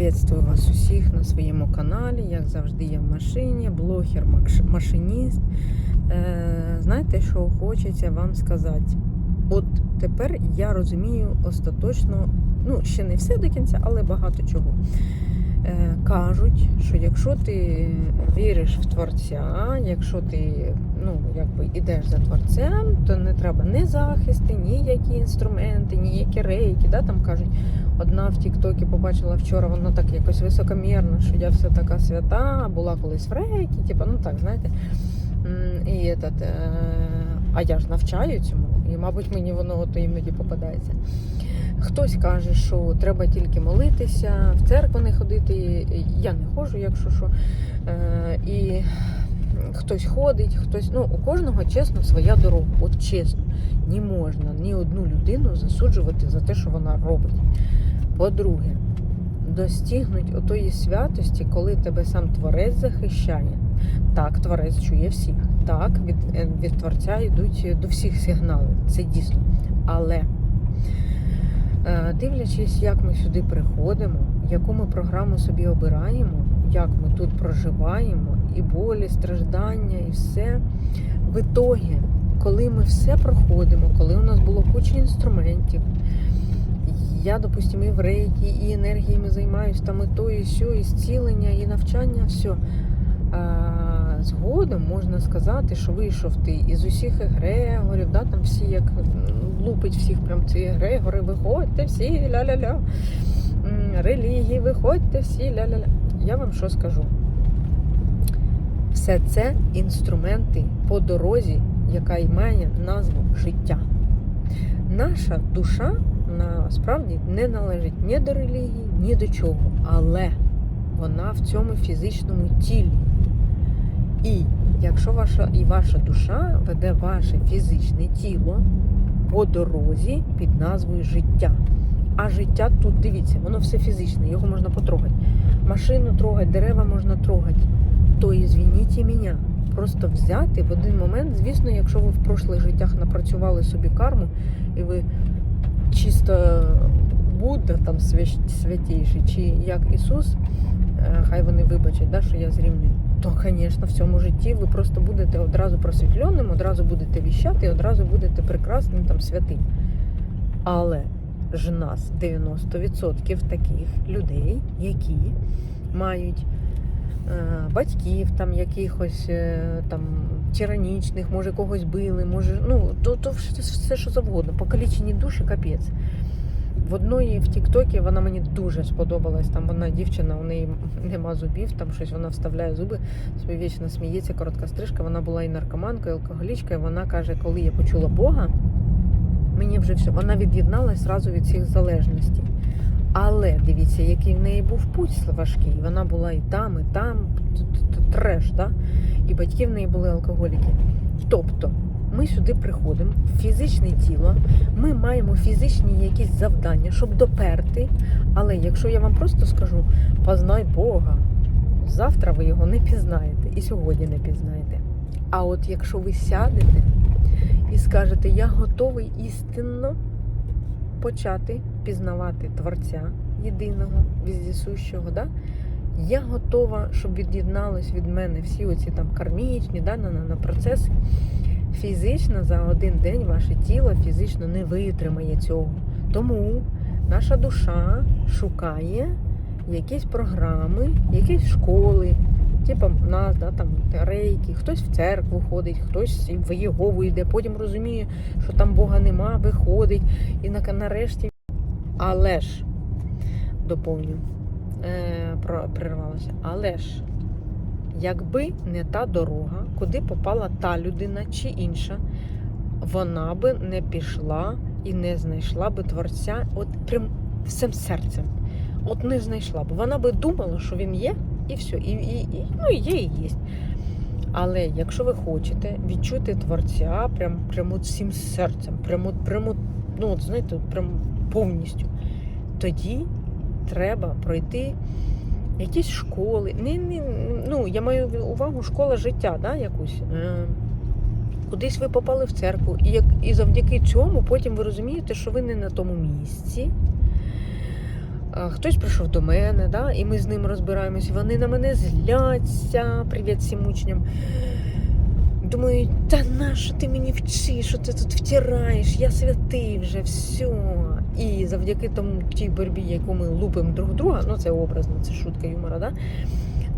Приветствую вас усіх на своєму каналі. Як завжди, я в машині, блогер, машиніст. Е, знаєте, що хочеться вам сказати? От тепер я розумію остаточно, ну ще не все до кінця, але багато чого. Е, кажуть, що якщо ти віриш в творця, якщо ти ну, якби ідеш за творцем, то не треба ні захисти, ніякі інструменти, ніякі рейки. Да, там кажуть, Одна в Тіктокі побачила вчора, вона так якось високомірно, що я вся така свята, була колись в рейкі, типу, ну так, знаєте. І этот, е, а я ж навчаю цьому, і, мабуть, мені воно от іноді попадається. Хтось каже, що треба тільки молитися, в церкву не ходити. Я не ходжу, якщо що. Е, І хтось ходить, хтось. Ну, у кожного чесно своя дорога. От чесно, не можна ні одну людину засуджувати за те, що вона робить. По-друге, достигнуть отої святості, коли тебе сам творець захищає. Так, творець чує всіх. Так, від, е, від творця йдуть до всіх сигнали. Це дійсно. Але дивлячись, як ми сюди приходимо, яку ми програму собі обираємо, як ми тут проживаємо, і болі, страждання, і все. В ітогі, коли ми все проходимо, коли у нас було куча інструментів, я, допустимо, і в рейкі, і енергіями займаюся там і то, і сьо, і зцілення, і навчання, все. Згодом можна сказати, що вийшов ти із усіх егрегорів, да, там всі як лупить всіх прям ці егрегори, виходьте всі, ля-ля-ля. Релігії, виходьте всі, ля-ля-ля. Я вам що скажу? Все це інструменти по дорозі, яка й має назву життя. Наша душа насправді не належить ні до релігії, ні до чого. Але вона в цьому фізичному тілі. І якщо ваша і ваша душа веде ваше фізичне тіло по дорозі під назвою життя. А життя тут, дивіться, воно все фізичне, його можна потрогати. Машину трогати, дерева можна трогати. То і звініть і мене. Просто взяти в один момент, звісно, якщо ви в прошлих життях напрацювали собі карму, і ви чисто Будда там святіший, чи як Ісус, хай вони вибачать, да, що я зрівнюю, то, звісно, в цьому житті ви просто будете одразу просвітленим, одразу будете віщати, одразу будете прекрасним там святим. Але ж нас 90% таких людей, які мають е, батьків там якихось е, там тиранічних, може когось били, може, ну то, то все, все що завгодно. Покалічені душі капець. В одної в Тіктокі вона мені дуже сподобалась. Там вона дівчина, у неї нема зубів, там щось вона вставляє зуби, собі вічно сміється, коротка стрижка. Вона була і наркоманкою, і алкоголічкою. Вона каже, коли я почула Бога, мені вже все. Вона від'єдналась зразу від всіх залежностей. Але дивіться, який в неї був путь важкий. Вона була і там, і там, треш, да? і батьки в неї були алкоголіки. Тобто, ми сюди приходимо в фізичне тіло, ми маємо фізичні якісь завдання, щоб доперти. Але якщо я вам просто скажу, познай Бога, завтра ви його не пізнаєте і сьогодні не пізнаєте. А от якщо ви сядете і скажете, я готовий істинно почати пізнавати Творця єдиного, віздісущого, да? я готова, щоб від'єднались від мене всі оці там кармічні да, на, на, на процеси. Фізично за один день ваше тіло фізично не витримає цього. Тому наша душа шукає якісь програми, якісь школи, типу нас, да, там рейки, хтось в церкву ходить, хтось в Єгову йде, потім розуміє, що там Бога нема, виходить і на- нарешті. Але ж доповню, е, про- прервалося, але ж якби не та дорога, куди попала та людина чи інша, вона би не пішла і не знайшла би творця от прям всім серцем. От не знайшла б. Вона би думала, що він є, і все. І, і, і, ну, є, і є. Але якщо ви хочете відчути творця прям, прям от всім серцем, прям, от, прям, от, ну, от, знаєте, прям повністю, тоді треба пройти якісь школи. Не, не, ну, я маю увагу школа життя, да, якусь. Е, Кудись ви попали в церкву, і, як, і завдяки цьому потім ви розумієте, що ви не на тому місці. А, Хтось прийшов до мене, да, і ми з ним розбираємось. Вони на мене зляться. Привіт всім учням. Думаю, та нащо ти мені вчиш, що ти тут втираєш? Я святий вже, все. І завдяки тому тій боротьбі, яку ми лупимо друг друга, ну це образно, це шутка юмора, да?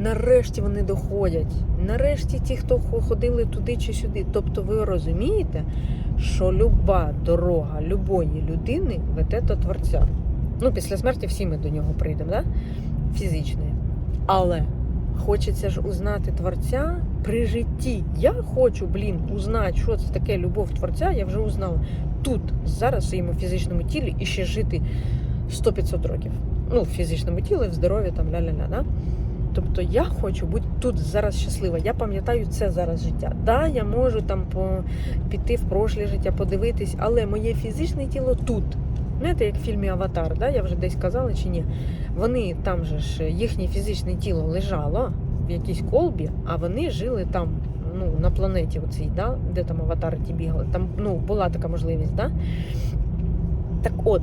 Нарешті вони доходять. Нарешті ті, хто ходили туди чи сюди. Тобто ви розумієте, що люба дорога любої людини веде до Творця. Ну, після смерті всі ми до нього прийдемо, да? фізичної. Але хочеться ж узнати Творця при житті. Я хочу, блін, узнати, що це таке любов Творця, я вже узнала тут, зараз в своєму фізичному тілі і ще жити 100-500 років. Ну, в фізичному тілі, в здоров'ї там ля-ля-ля. Да? Тобто я хочу бути тут зараз щаслива. Я пам'ятаю це зараз життя. Да, я можу там по, піти в прошле життя, подивитись, але моє фізичне тіло тут. Знаєте, як в фільмі Аватар, да? я вже десь казала чи ні. Вони там же ж їхнє фізичне тіло лежало в якійсь колбі, а вони жили там, ну, на планеті оцій, да? де там аватари ті бігали. Там ну, була така можливість, да? Так от,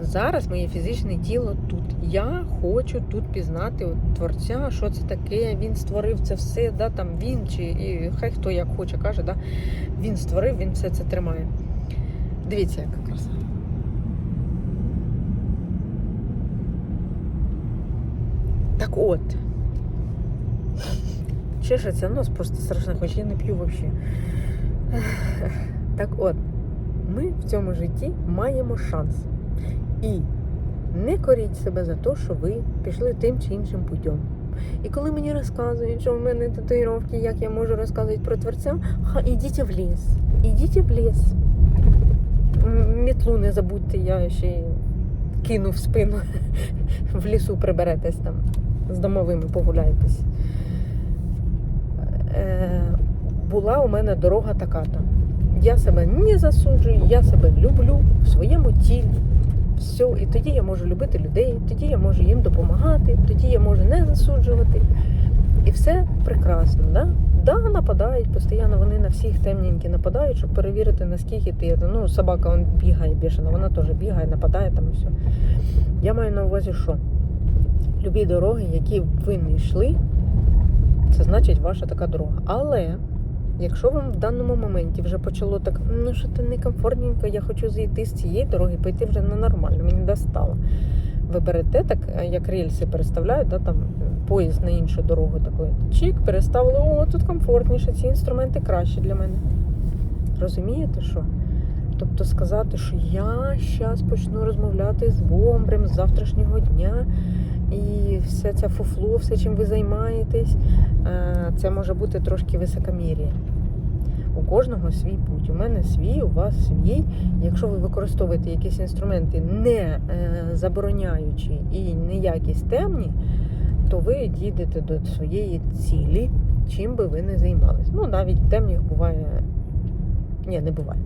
зараз моє фізичне тіло тут. Я хочу тут пізнати от, творця, що це таке. Він створив це все, да, там він чи і хай хто як хоче каже, да, він створив, він все це тримає. Дивіться, яка краса. Так от. Чешеться нос просто страшно, хоч я не п'ю. Так от, ми в цьому житті маємо шанс. І не коріть себе за те, що ви пішли тим чи іншим путем. І коли мені розказують, що в мене татуїровки, як я можу розказувати про творця, ха, ідіть в ліс. Ідіть в ліс. Мітлу не забудьте, я ще кину в спину. В лісу приберетесь там, з домовими погуляєтесь. Е, була у мене дорога така-то. Я себе не засуджую, я себе люблю в своєму тілі. Все, і тоді я можу любити людей, тоді я можу їм допомагати, тоді я можу не засуджувати. І все прекрасно, да? Да, нападають постійно, вони на всіх темненькі нападають, щоб перевірити, наскільки ти. Ну, собака он бігає бішена, вона теж бігає, нападає там і все. Я маю на увазі, що любі дороги, які ви не йшли, це значить ваша така дорога. Але якщо вам в даному моменті вже почало так, ну що ти некомфортненько, я хочу зійти з цієї дороги, пойти вже на нормально, мені достало. Ви берете так, як рельси переставляють, да, там поїзд на іншу дорогу такий. Чик, переставили, о, тут комфортніше, ці інструменти кращі для мене. Розумієте, що? Тобто сказати, що я зараз почну розмовляти з Бомбрем з завтрашнього дня, і все це фуфло, все, чим ви займаєтесь, е, це може бути трошки високомір'я. У кожного свій путь. У мене свій, у вас свій. Якщо ви використовуєте якісь інструменти, не е, забороняючи і не якісь темні, то ви дійдете до своєї цілі, чим би ви не займались. Ну, навіть темних буває. Ні, не буває.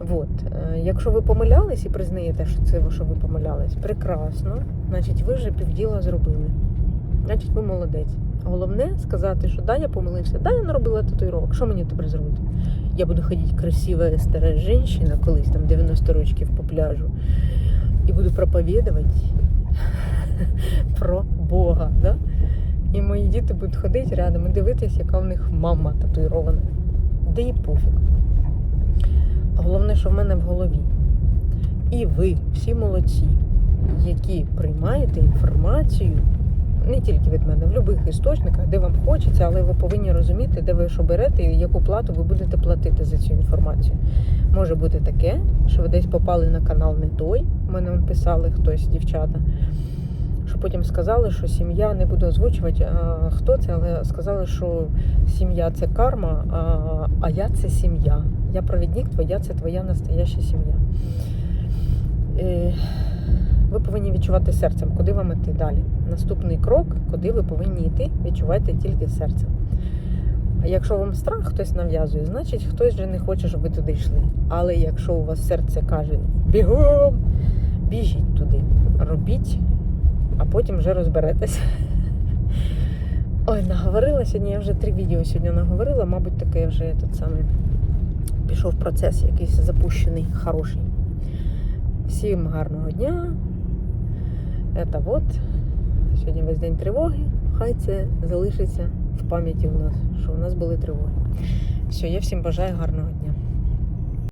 От. Е, Якщо ви помилялись і признаєте, що це що ви помилялись, прекрасно. Значить, ви вже півділа зробили. Значить, ви молодець. Головне сказати, що да, я помилився, да, я наробила татуїровок. Що мені тепер зробити? Я буду ходити красива стара жінка, колись там 90 років по пляжу, і буду проповідувати про Бога. Да? І мої діти будуть ходити рядом і дивитися, яка в них мама татуїрована. Де і пофіг. Що в мене в голові. І ви, всі молодці, які приймаєте інформацію не тільки від мене, в будь-яких істочниках, де вам хочеться, але ви повинні розуміти, де ви що берете і яку плату ви будете платити за цю інформацію. Може бути таке, що ви десь попали на канал не той. Мене писали хтось, дівчата. Що потім сказали, що сім'я не буду озвучувати, хто це, але сказали, що сім'я це карма, а, я це сім'я. Я провідник, твоя це твоя настояща сім'я. Е, ви повинні відчувати серцем, куди вам іти далі. Наступний крок, куди ви повинні йти, відчувайте тільки серцем. Якщо вам страх хтось нав'язує, значить хтось вже не хоче, щоб ви туди йшли. Але якщо у вас серце каже бігом, біжіть туди, робіть, а потім вже розберетесь. Ой, наговорила сьогодні, я вже три відео сьогодні наговорила, мабуть, таке вже тут саме пішов процес якийсь запущений, хороший. Всім гарного дня. Це от. Сьогодні весь день тривоги. Хай це залишиться в пам'яті у нас, що у нас були тривоги. Все, я всім бажаю гарного дня.